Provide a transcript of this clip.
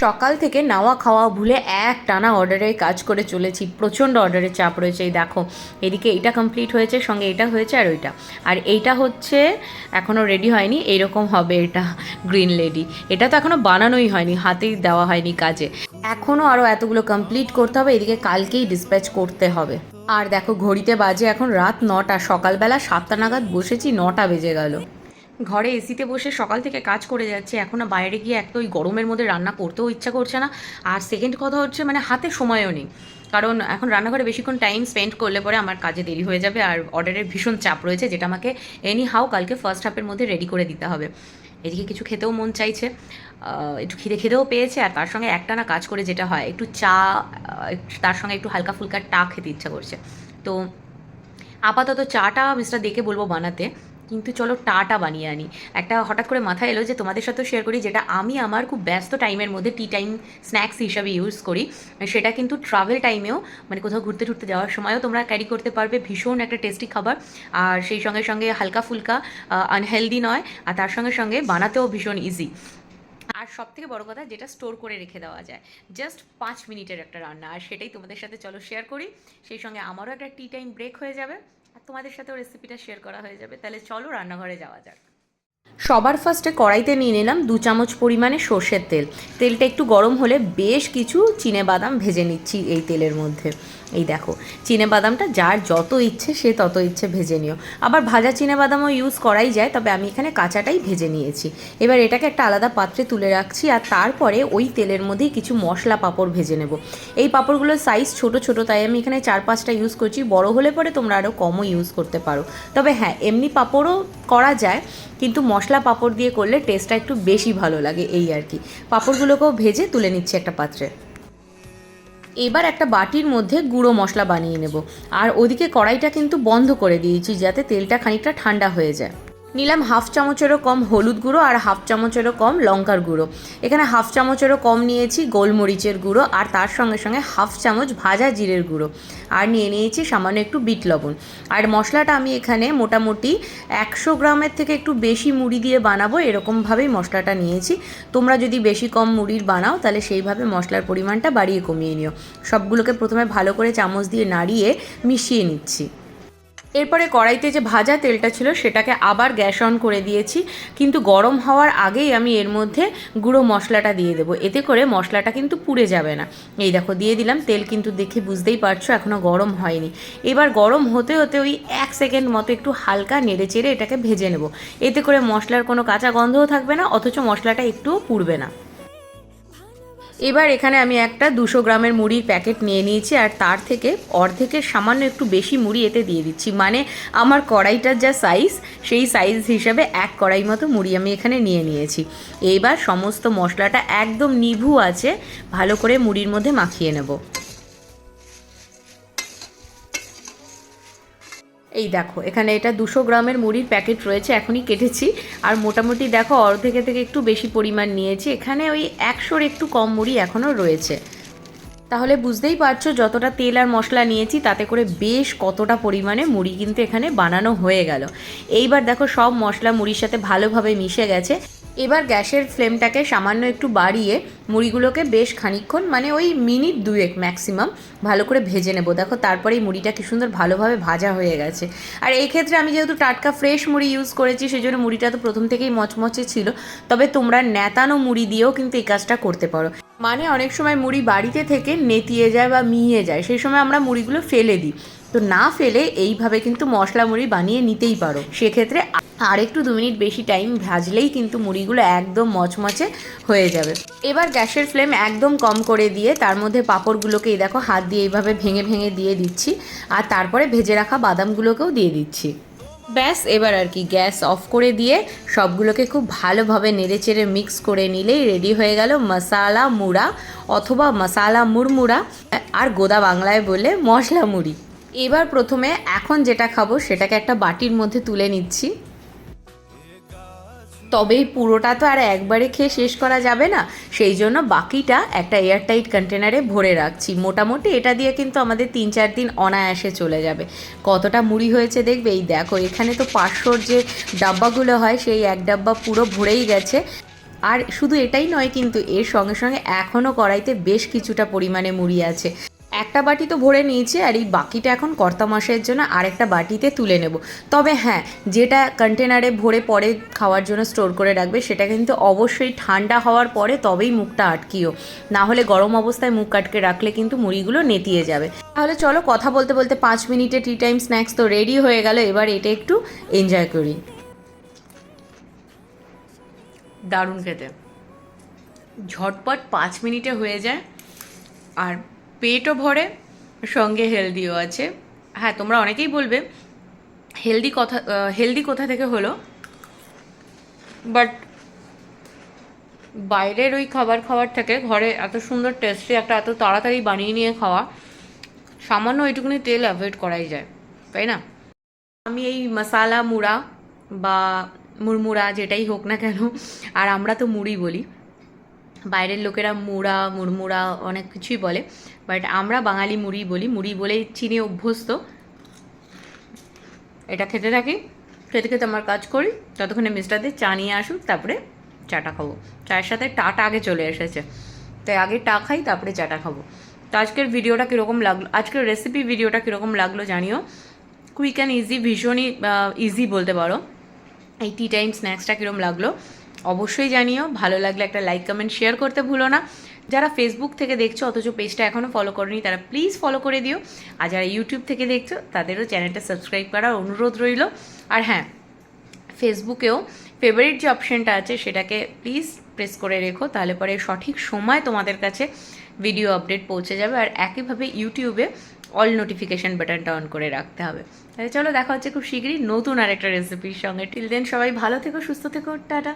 সকাল থেকে নাওয়া খাওয়া ভুলে এক টানা অর্ডারের কাজ করে চলেছি। প্রচণ্ড অর্ডারের চাপ রয়েছে, এই দেখো। এদিকে এটা কমপ্লিট হয়েছে, সঙ্গে এটা হয়েছে আর ওইটা। আর এইটা হচ্ছে এখনও রেডি হয়নি, এইরকম হবে এটা গ্রিন লেডি এটা তো এখনও বানানোই হয়নি, হাতেই দেওয়া হয়নি কাজে। এখনও আরও এতগুলো কমপ্লিট করতে হবে, এদিকে কালকেই ডিসপ্যাচ করতে হবে। আর দেখো, ঘড়িতে বাজে এখন রাত নটা, সকালবেলা সাতটা নাগাদ বসেছি, নটা বেজে গেল। ঘরে এসিতে বসে সকাল থেকে কাজ করে যাচ্ছে এখনও বাইরে গিয়ে এক ওই গরমের মধ্যে রান্না করতেও ইচ্ছা করছে না। আর সেকেন্ড কথা হচ্ছে মানে হাতে সময়ও নেই। কারণ এখন রান্নাঘরে বেশিক্ষণ টাইম স্পেন্ড করলে পরে আমার কাজে দেরি হয়ে যাবে আর অর্ডারের ভীষণ চাপ রয়েছে, যেটা আমাকে এনি হাউ কালকে ফার্স্ট হাফের মধ্যে রেডি করে দিতে হবে। এদিকে কিছু খেতেও মন চাইছে একটু খিদে খেতেও পেয়েছে আর তার সঙ্গে একটা না কাজ করে যেটা হয়, একটু চা তার সঙ্গে একটু হালকা ফুলকা টা খেতে ইচ্ছা করছে। তো আপাতত চাটা মিস্টার দেখে বলব বানাতে। কিন্তু চলো টাটা বানিয়ে আনি। একটা হঠাৎ করে মাথায় এলো যে তোমাদের সাথেও শেয়ার করি যেটা আমি আমার খুব ব্যস্ত টাইমের মধ্যে টি টাইম স্ন্যাক্স হিসাবে ইউজ করি। সেটা কিন্তু ট্রাভেল টাইমেও মানে কোথাও ঘুরতে টুরতে যাওয়ার সময়ও তোমরা ক্যারি করতে পারবে ভীষণ একটা টেস্টি খাবার। আর সেই সঙ্গে সঙ্গে হালকা ফুলকা আনহেলদি নয়, আর তার সঙ্গে সঙ্গে বানাতেও ভীষণ ইজি আর সব থেকে বড় কথা যেটা স্টোর করে রেখে দেওয়া যায় জাস্ট পাঁচ মিনিটের একটা রান্না। আর সেটাই তোমাদের সাথে চলো শেয়ার করি। সেই সঙ্গে আমারও একটা টি টাইম ব্রেক হয়ে যাবে। আর তোমাদের সাথেও রেসিপিটা শেয়ার করা হয়ে যাবে। তাহলে চলো রান্নাঘরে যাওয়া যাক। সবার ফার্স্টে কড়াইতে নিয়ে নিলাম দু চামচ পরিমাণে সর্ষের তেল। তেলটা একটু গরম হলে বেশ কিছু চিনে বাদাম ভেজে নিচ্ছি এই তেলের মধ্যে। এই দেখো চিনে বাদামটা যার যত ইচ্ছে সে তত ইচ্ছে ভেজে নিও। আবার ভাজা চিনে বাদামও ইউজ করাই যায়, তবে আমি এখানে কাঁচাটাই ভেজে নিয়েছি। এবার এটাকে একটা আলাদা পাত্রে তুলে রাখছি আর তারপরে ওই তেলের মধ্যেই কিছু মশলা পাঁপড় ভেজে নেব। এই পাঁপড়গুলোর সাইজ ছোট ছোট, তাই আমি এখানে চার পাঁচটা ইউজ করছি। বড় হলে পরে তোমরা আরও কমও ইউজ করতে পারো। তবে হ্যাঁ এমনি পাঁপড়ও করা যায়, কিন্তু মশলা পাঁপড় দিয়ে করলে টেস্টটা একটু বেশি ভালো লাগে, এই আর কি। পাঁপড়গুলোকেও ভেজে তুলে নিচ্ছে একটা পাত্রে। এবার একটা বাটির মধ্যে গুঁড়ো মশলা বানিয়ে নেব। আর ওদিকে কড়াইটা কিন্তু বন্ধ করে দিয়েছি, যাতে তেলটা খানিকটা ঠান্ডা হয়ে যায়। নিলাম হাফ চামচেরও কম হলুদ গুঁড়ো আর হাফ চামচেরও কম লঙ্কার গুঁড়ো। এখানে হাফ চামচেরও কম নিয়েছি গোলমরিচের গুঁড়ো আর তার সঙ্গে সঙ্গে হাফ চামচ ভাজা জিরের গুঁড়ো। আর নিয়ে নিয়েছি সামান্য একটু বিট লবণ। আর মশলাটা আমি এখানে মোটামুটি একশো গ্রামের থেকে একটু বেশি মুড়ি দিয়ে বানাবো এরকমভাবেই মশলাটা নিয়েছি। তোমরা যদি বেশি কম মুড়ির বানাও তাহলে সেইভাবে মশলার পরিমাণটা বাড়িয়ে কমিয়ে নিও। সবগুলোকে প্রথমে ভালো করে চামচ দিয়ে নাড়িয়ে মিশিয়ে নিচ্ছি। এরপরে কড়াইতে যে ভাজা তেলটা ছিল সেটাকে আবার গ্যাস অন করে দিয়েছি। কিন্তু গরম হওয়ার আগেই আমি এর মধ্যে গুঁড়ো মশলাটা দিয়ে দেবো। এতে করে মশলাটা কিন্তু পুড়ে যাবে না। এই দেখো, দিয়ে দিলাম তেল কিন্তু দেখে বুঝতেই পারছ এখনও গরম হয়নি। এবার গরম হতে হতে ওই এক সেকেন্ড মতো একটু হালকা নেড়ে চেড়ে এটাকে ভেজে নেব। এতে করে মশলার কোনো কাঁচা গন্ধও থাকবে না, অথচ মশলাটা একটুও পুড়বে না। এবার এখানে আমি একটা দুশো গ্রামের মুড়ির প্যাকেট নিয়ে নিয়েছি, আর তার থেকে অর্ধেকের সামান্য একটু বেশি মুড়ি এতে দিয়ে দিচ্ছি। মানে আমার কড়াইটার যা সাইজ সেই সাইজ হিসাবে এক কড়াই মতো মুড়ি আমি এখানে নিয়ে নিয়েছি। এইবার সমস্ত মশলাটা একদম নিভু আছে, ভালো করে মুড়ির মধ্যে মাখিয়ে নেব। এই দেখো, এখানে এটা দুশো গ্রামের মুড়ির প্যাকেট রয়েছে, এখনই কেটেছি। আর মোটামুটি দেখো, অর্ধেকে থেকে একটু বেশি পরিমাণ নিয়েছি। এখানে ওই একশোর একটু কম মুড়ি এখনও রয়েছে। তাহলে বুঝতেই পারছ, যতটা তেল আর মশলা নিয়েছি, তাতে করে বেশ কতটা পরিমাণে মুড়ি কিন্তু এখানে বানানো হয়ে গেল। এইবার দেখো, সব মশলা মুড়ির সাথে ভালোভাবে মিশে গেছে। এবার গ্যাসের ফ্লেমটাকে সামান্য একটু বাড়িয়ে মুড়িগুলোকে বেশ খানিকক্ষণ মানে ওই মিনিট দুয়েক ম্যাক্সিমাম ভালো করে ভেজে নেব। দেখো তারপরে এই মুড়িটা কি সুন্দর ভালোভাবে ভাজা হয়ে গেছে। আর এই ক্ষেত্রে আমি যেহেতু টাটকা ফ্রেশ মুড়ি ইউজ করেছি সেই জন্য মুড়িটা তো প্রথম থেকেই মচমচে ছিল। তবে তোমরা নেতানো মুড়ি দিয়েও কিন্তু এই কাজটা করতে পারো। মানে অনেক সময় মুড়ি বাড়িতে থেকে নেতিয়ে যায় বা মিয়ে যায়, সেই সময় আমরা মুড়িগুলো ফেলে দিই। তো না ফেলে এইভাবে কিন্তু মশলা মুড়ি বানিয়ে নিতেই পারো। সেক্ষেত্রে আর একটু দু মিনিট বেশি টাইম ভাজলেই কিন্তু মুড়িগুলো একদম মচমচে হয়ে যাবে। এবার গ্যাসের ফ্লেম একদম কম করে দিয়ে তার মধ্যে পাঁপড়গুলোকে এই দেখো হাত দিয়ে এইভাবে ভেঙে ভেঙে দিয়ে দিচ্ছি। আর তারপরে ভেজে রাখা বাদামগুলোকেও দিয়ে দিচ্ছি। ব্যাস, এবার আর কি গ্যাস অফ করে দিয়ে সবগুলোকে খুব ভালোভাবে নেড়েচেড়ে মিক্স করে নিলেই রেডি হয়ে গেল মশালা মুড়া অথবা মশালা মুড়মুড়া, আর গোদা বাংলায় বলে মশলা মুড়ি। এবার প্রথমে এখন যেটা খাব সেটাকে একটা বাটির মধ্যে তুলে নিচ্ছি। তবে এই পুরোটা তো আর একবারে খেয়ে শেষ করা যাবে না। সেই জন্য বাকিটা একটা এয়ারটাইট কন্টেনারে ভরে রাখছি। মোটামুটি এটা দিয়ে কিন্তু আমাদের তিন চার দিন অনায়াসে চলে যাবে। কতটা মুড়ি হয়েছে দেখবে? এই দেখো, এখানে তো পাঁচশোর যে ডাব্বাগুলো হয়, সেই এক ডাব্বা পুরো ভরেই গেছে। আর শুধু এটাই নয় কিন্তু এর সঙ্গে সঙ্গে এখনও কড়াইতে বেশ কিছুটা পরিমাণে মুড়ি আছে। একটা বাটি তো ভরে নিয়েছি আর এই বাকিটা এখন কর্তা মশাইয়ের জন্য আরেকটা বাটিতে তুলে নেব। তবে হ্যাঁ যেটা কন্টেনারে ভরে পরে খাওয়ার জন্য স্টোর করে রাখবে, সেটা কিন্তু অবশ্যই ঠান্ডা হওয়ার পরে তবেই মুখটা আটকিও। না হলে গরম অবস্থায় মুখ আটকে রাখলে কিন্তু মুড়িগুলো নেতিয়ে যাবে। তাহলে চলো কথা বলতে বলতে পাঁচ মিনিটে টি টাইম স্ন্যাক্স তো রেডি হয়ে গেল, এবার এটা একটু এনজয় করি। দারুণ খেতে। ঝটপট পাঁচ মিনিটে হয়ে যায়, আর পেটও ভরে, সঙ্গে হেলদিও আছে। হ্যাঁ তোমরা অনেকেই বলবে হেলদি কথা হেলদি কোথা থেকে হলো? বাট বাইরের ওই খাবার খাবার থেকে ঘরে এত সুন্দর টেস্টি একটা, এত তাড়াতাড়ি বানিয়ে নিয়ে খাওয়া, সামান্য ওইটুকুনি তেল অ্যাভয়েড করাই যায়, তাই না? আমি এই মশালা মুড়া বা মুড়মুড়া যেটাই হোক না কেন, আর আমরা তো মুড়ি বলি বাইরের লোকেরা মুড়া, মুড়মুড়া অনেক কিছুই বলে বাট আমরা বাঙালি মুড়ি বলি, মুড়ি বলে চিনি অভ্যস্ত। এটা খেতে থাকি, খেতে খেতে আমার কাজ করি, ততক্ষণে মিস্টারদের চা নিয়ে আসুক, তারপরে চাটা খাব। চায়ের সাথে টাটা আগে চলে এসেছে। তাই আগে টা খাই, তারপরে চাটা খাব। তো আজকের ভিডিওটা কীরকম লাগল, আজকের রেসিপি ভিডিওটা কীরকম লাগল জানিও। কুইক অ্যান্ড ইজি ভীষণই ইজি বলতে পারো। এই টি টাইম স্ন্যাক্সটা কীরকম লাগল। অবশ্যই জানিও। ভালো লাগলে একটা লাইক কমেন্ট শেয়ার করতে ভুলো না। যারা ফেসবুক থেকে দেখছ, অথচ পেজটা এখনও ফলো করনি, তারা প্লিজ ফলো করে দিও। আর যারা ইউটিউব থেকে দেখছ, তাদেরও চ্যানেলটা সাবস্ক্রাইব করার অনুরোধ রইল। আর হ্যাঁ ফেসবুকেও ফেভারিট যে অপশানটা আছে, সেটাকে প্লিজ প্রেস করে রেখো, তাহলে পরে সঠিক সময় তোমাদের কাছে ভিডিও আপডেট পৌঁছে যাবে। আর একইভাবে ইউটিউবে অল নোটিফিকেশান বাটনটা অন করে রাখতে হবে। তাহলে চলো, দেখা হচ্ছে খুব শীঘ্রই নতুন আরেকটা রেসিপির সঙ্গে। টিল দেন সবাই ভালো থেকো, সুস্থ থেকো, টাটা।